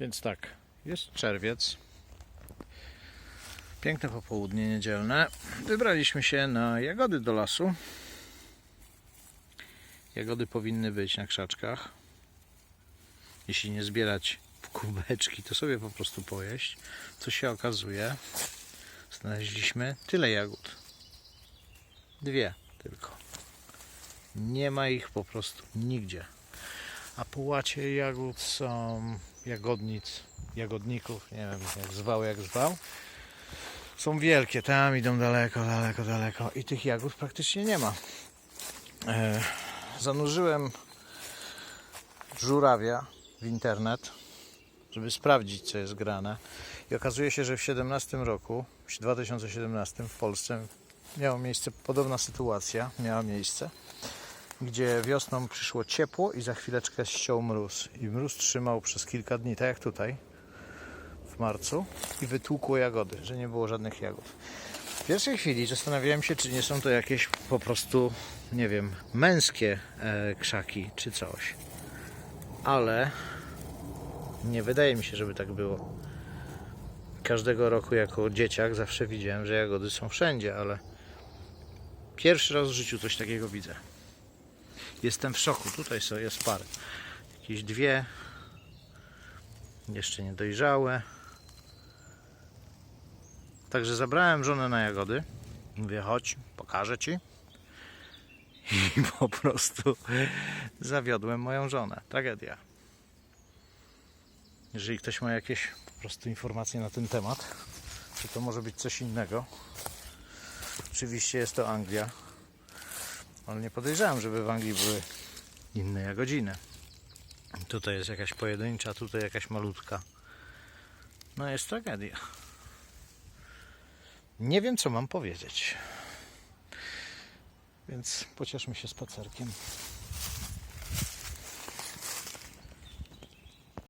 Więc tak, jest czerwiec. Piękne popołudnie niedzielne. Wybraliśmy się na jagody do lasu. Jagody powinny być na krzaczkach. Jeśli nie zbierać w kubeczki, to sobie po prostu pojeść. Co się okazuje, znaleźliśmy tyle jagód. Dwie tylko. Nie ma ich po prostu nigdzie. A po łacie jagód są jagodnic, jagodników, nie wiem jak zwał, jak zwał. Są wielkie, tam idą daleko, daleko, daleko i tych jagód praktycznie nie ma. E, zanurzyłem żurawia w internet, żeby sprawdzić co jest grane. I okazuje się, że w 17 roku, w 2017 w Polsce miała miejsce podobna sytuacja, miała miejsce gdzie wiosną przyszło ciepło i za chwileczkę ściął mróz. I mróz trzymał przez kilka dni, tak jak tutaj w marcu i wytłukło jagody, że nie było żadnych jagód. W pierwszej chwili zastanawiałem się, czy nie są to jakieś po prostu, nie wiem, męskie e, krzaki czy coś. Ale nie wydaje mi się, żeby tak było. Każdego roku jako dzieciak zawsze widziałem, że jagody są wszędzie, ale pierwszy raz w życiu coś takiego widzę. Jestem w szoku. Tutaj są, jest parę. Jakieś dwie. Jeszcze niedojrzałe. Także zabrałem żonę na jagody. Mówię, chodź, pokażę ci. I po prostu zawiodłem moją żonę. Tragedia. Jeżeli ktoś ma jakieś po prostu informacje na ten temat, czy to może być coś innego. Oczywiście jest to Anglia, ale nie podejrzewam, żeby w Anglii były inne jagodziny. Tutaj jest jakaś pojedyncza, tutaj jakaś malutka. No jest tragedia. Nie wiem, co mam powiedzieć. Więc pocieszmy się spacerkiem.